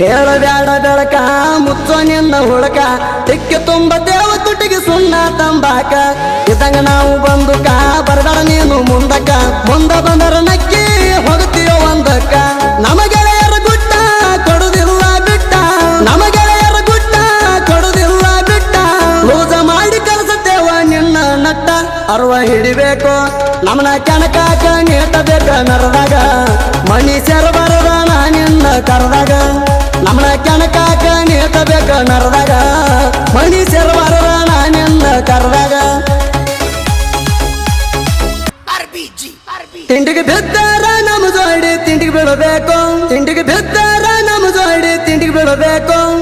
ಹೇಳಬ್ಯಾಡ ಬೆಳಕ ಮುಚ್ಚೋ ನಿನ್ನ ಹುಳಕ ತಿಕ್ಕಿ ತುಂಬ ದೇವ ತುಟಿಗೆ ಸುಣ್ಣ ತಂಬಾಕ. ಇದಂಗ ನಾವು ಬಂದುಕ, ಬರಬೇಡ ನೀನು ಮುಂದಕ್ಕ ಮುಂದ ಬಂದರ ನಕ್ಕಿ ಹೋಗುತ್ತೀಯೋ ಒಂದಕ್ಕ. ನಮ್ಮ ಗೆಳೆಯರ ಗುಟ್ಟ ಕೊಡುದಿಲ್ಲ ಬಿಟ್ಟ. ನಮ್ಮ ಗೆಳೆಯರ ಗುಟ್ಟ ಕೊಡುದಿಲ್ಲ ಬಿಟ್ಟ. ಲೂಜ ಮಾಡಿ ಕಲಿಸುತ್ತೇವ ನಿನ್ನ ನಟ್ಟ. ಅರ್ವ ಹಿಡಿಬೇಕು ನಮ್ಮನ ಕೆಣಕಾಕ ನೀಟಬೇಕ ನರದಾಗ ಮನುಷ್ಯರ ಬರದ ನಿನ್ನ ಕರೆದಾಗ. ನಮ್ಮನ ಕೆಣಕಾಕ ನೀಟಬೇಕ ನರದಾಗ. ಮಣಿ ಬರದ ನಾನೆಲ್ಲ ಕರೆದಾಗ. ತಿಂಡಿಗೆ ಬಿದ್ದಾರ ನಮ್ಮ ಜೋಡಿ ತಿಂಡಿಗೆ ಬೀಳಬೇಕು.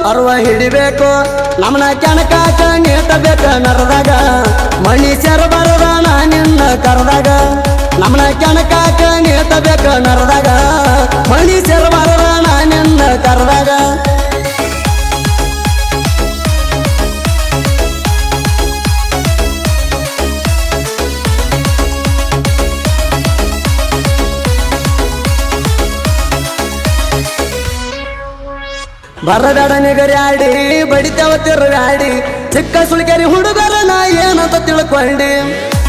ಅರ್ವ ಹಿಡಿಬೇಕು. ನಮ್ಮನ ಕೆಣಕಾಕ ನೀಟಬೇಕ ನರದಾಗ. ಮನುಷ್ಯರ ಬರದ ನಿನ್ನ ಕರೆದಾಗ. ನಮ್ಮನ ಕೆಣಕಾಕ ನೀಟಬೇಕ ನರದಾಗ. ಮನುಷ್ಯರ ಬರದ ನಿನ್ನ ಕರೆದಾಗ. ಬರಬೇಡ ನಿಗರ್ಯಾಡಿ ಬಡಿತವ ತಿರುಗಾಡಿ ಚಿಕ್ಕ ಸುಳಿಕೆರಿ ಹುಡುಗರ ನಾ ಏನಂತ ತಿಳ್ಕೊಂಡಿ.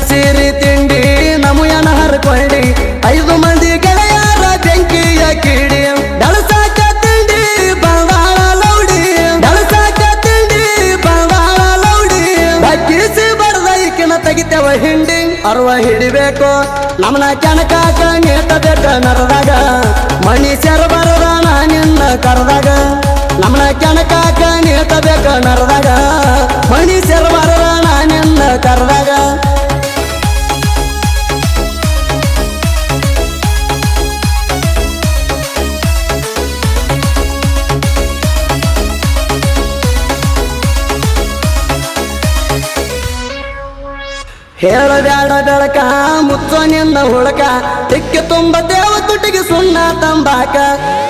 ಸೀರಿ ತಿಂಡಿ ನಮಯನ ಹರ್ಕೊಂಡಿ, ಐದು ಮಂದಿ ಗೆಳೆಯರ ಬೆಂಕಿಯ ಕಿಡಿ. ಡಳಸಾಕ ತಿಂಡಿ, ಬಂಗಾಳ ಲೌಡಿ. ಡಳಸಾಕ ತಿಂಡಿ, ಬಂಗಾಳ ಲೌಡಿ. ಬಗ್ಗಿಸಿ ಬಡದ ಈಕಿನ ತೆಗಿತೇವ ಹಿಂಡಿ. ಅರ್ವ ಹಿಡಿಬೇಕು ನಮ್ಮನ ಕೆಣಕಾಕ ನೀಟಬೇಕ ನರದಾಗ. ಮನುಷ್ಯರ ಬರದ ನಿನ್ನ ಕರೆದಾಗ. ನಮ್ಮನ ಕೆಣಕಾಕ ನೀಟಬೇಕ ನರದಾಗ. ಮನುಷ್ಯರ ಹೇಳಬ್ಯಾಡ ಬೆಳಕ ಮುಚ್ಚೋ ನಿನ್ನ ಹುಳಕ ತಿಕ್ಕಿ ತುಂಬ ದೇವ ತುಟಿಗೆ ಸುಣ್ಣ ತಂಬಾಕ.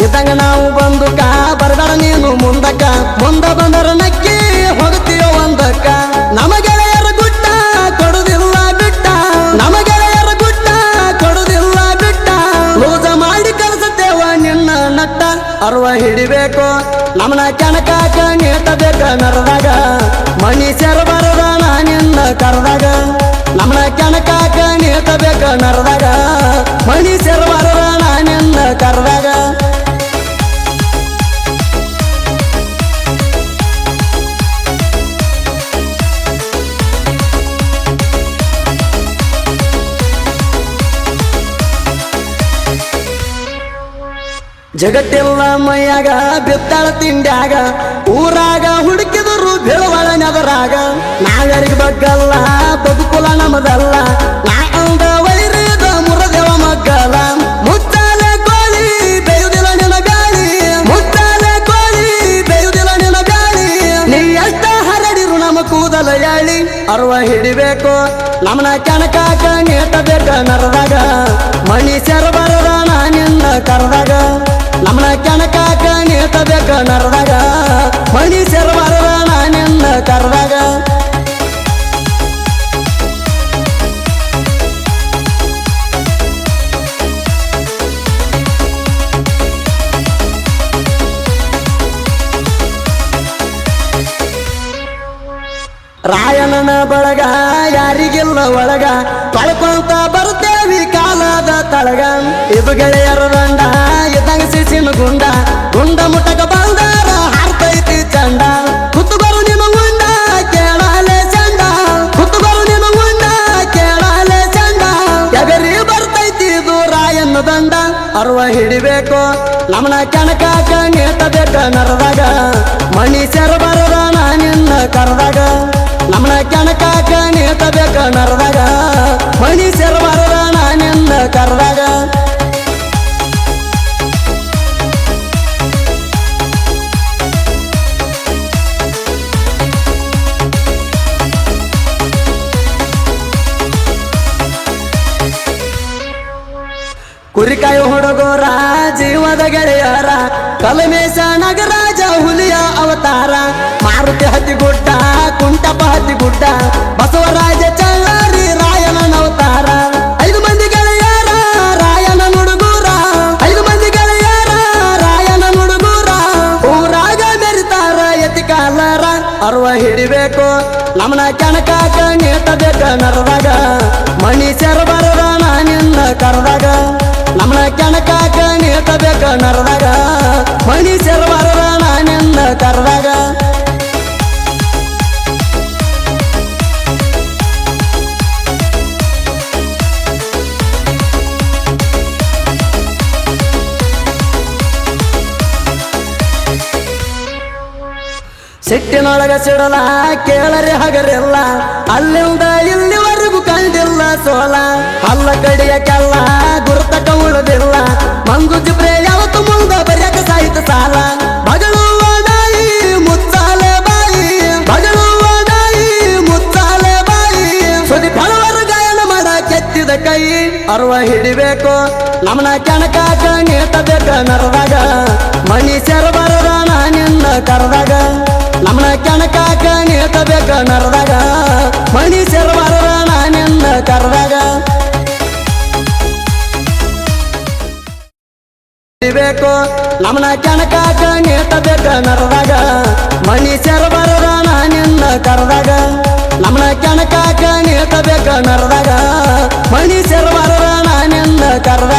ಇದಂಗ ನಾವು ಬಂದುಕ, ಬರಬೇಡ ನೀನು ಮುಂದಕ್ಕ ಮುಂದ ಬಂದರ ನಕ್ಕಿ ಹೋಗುತ್ತೀಯ ಒಂದಕ್ಕ. ನಮ್ಮ ಗೆಳೆಯರ ಗುಟ್ಟ, ಕೊಡುದಿಲ್ಲ ಬಿಟ್ಟ. ನಮ್ಮ ಗೆಳೆಯರ ಗುಟ್ಟ, ಕೊಡುದಿಲ್ಲ ಬಿಟ್ಟ. ಲೂಜ ಮಾಡಿ ಕಲಿಸುತ್ತೇವ ನಿನ್ನ ನಟ್ಟ. ಅರ್ವ ಹಿಡಿಬೇಕು ನಮ್ಮನ ಕೆಣಕಾಕ ನೀಟಬೇಕ ನರದಾಗ. ಮನುಷ್ಯರು ಬರದ ನಿನ್ನ ಕರೆದಾಗ. ನೀಟಬೇಕ ನರದಾಗ. ಮಣಿ ಸರ್ವರ ನಾನೆಲ್ಲ ಕರೆದಾಗ. ಜಗತ್ತೆಲ್ಲ ಮೈಯಾಗ ಬಿತ್ತಳ ತಿಂಡ್ಯಾಗ ಊರಾಗ ಹುಡುಕಿದರು ಅರ್ವ ಹಿಡಿಬೇಕು. ನಮ್ಮನ ಕಣಕಾಕ ನೇತಬೇಕ ನರದಾಗ ಮನುಷ್ಯರ ಬರದ ನಿನ್ನ ರಾಯಣನ ಬಳಗ, ಯಾರಿಗಿಲ್ಲ ಒಳಗ? ಕಳ್ಕೊಂತ ಬರ್ತೇವಿ ಕಾಲದ ತಳಗ. ಇದು ಗೆಳೆಯರ ದಂಡ ಇದಂಗ ಸಿಸಿನ ಗುಂಡ. ಗುಂಡ ಮುಟಕ ಬಂದಾರ, ಹಾರ್ತೈತಿ ಚಂಡ. ಕುತ್ತು ಬರು ನಿಮ್ಮ ಗುಂಡ, ಕೇಳಾಲೆ ಚಂಡ. ಕುತ್ತು ಬರು ನಿಮ್ಮ ಗುಂಡ, ಕೇಳಾಲೆ ಚಂಡ. ಎಗರಿ ಬರ್ತೈತಿ ಇದು ರಾಯಣ್ಣ ದಂಡ. ಅರ್ವ ಹಿಡಿಬೇಕು ನಮ್ಮನ ಕೆಣಕಾಕ ನೀಟಬೇಕ ನರದಾಗ. ನಮ್ಮನ ಕೆಣಕಾಕ ನೀಟಬೇಕ ನರದಾಗ. ಮಣಿ ಬರದ ನಿನ್ನ ಕರೆದಾಗ. ಕುರಿಕಾಯಿ ಹುಡುಗೋರ, ಜೀವದ ಗೆಳೆಯರ, ಕಲಮೇಶ ನಗರಾಜ ಹುಲಿಯ ಅವತಾರ. ಮಾರುತಿ ಹತ್ತಿ ಗುಡ್ಡ, ಬಸವರಾಜ ಚಳ್ಳಾರಿ, ರಾಯನ ಅವತಾರ ಐದು ಮಂದಿ ಗೆಳೆಯರ, ರಾಯನ ನುಡುಗೂರ ಐದು ಮಂದಿ ಗೆಳೆಯರ, ರಾಯನ ನುಡುಗೂರ ಊರಾಗ ಮೆರಿತಾರ ಎತ್ತಿ ಕಾಲಾರ ಅರ್ವ ಹಿಡಿಬೇಕು. ನಮ್ಮನ ಕೆಣಕಾಕ ನೀಟಬೇಕ ನರದಾಗ ಮಣಿ ಬರದ ನಾನಿಂದ ಕರದಾಗ ನಮ್ಮನ ಕೆಣಕಾಕ ನೀಟಬೇಕ ನರದಾಗ ಮಣಿ ಬರದ ನಾನಿಂದ ಕರದಾಗ ಸಿಟ್ಟಿನೊಳಗ ಸಿಡಲ, ಕೇಳರೆ ಹಗರಿಲ್ಲ. ಅಲ್ಲಿಂದ ಇಲ್ಲಿವರೆಗೂ ಕಂಡಿಲ್ಲ ಸೋಲ. ಅಲ್ಲ ಕಡಿಯಕ್ಕೆಲ್ಲ ಗುರುತಕ ಉಳಿದಿಲ್ಲ. ಮಂಗು ಜಿಬ್ರೆ ಯಾವತ್ತು ಮುಂದ ಬರೆಯಕ ಸಾಹಿತ್ಯ ಸಾಲ. ಬಗಳುವ ನಾಯಿ ಮುತ್ತಾಲೆ ಬಾಯಿ. ಬಗಳುವ ನಾಯಿ ಮುತ್ತಾಲೆ ಬಾಯಿ. ಸುದಿ ಫಲವರ ಗಾಯನ ಮಾಡ ಕೆತ್ತಿದ ಕೈ. ಅರ್ವ ಹಿಡಿಬೇಕು ನಮ್ಮನ ಕೆಣಕಾಕ ನೀಟಬೇಕ ನರದಾಗ. ಮನುಷ್ಯರ ಬರದ ನಿನ್ನ ಕರದಾಗ. ನಮ್ಮನ ಕೆಣಕಾಕ ನೇತಬೇಕ ನರದಾಗ. ಮಣಿ ಬರದ ನಿನ್ನ ಕರದಾಗ. ಬೇಕು ನಮ್ಮನ ಕೆಣಕಾಕ ನೇತಬೇಕ ನರದಾಗ. ಮಣಿ ಬರದ ನಿನ್ನ ಕರದಾಗ. ನಮ್ಮನ ಕೆಣಕಾಕ ನೇತಬೇಕ ನರದಾಗ. ಮಣಿ ಬರದ ನಾನೆಲ್ಲ ಕರದಾಗ.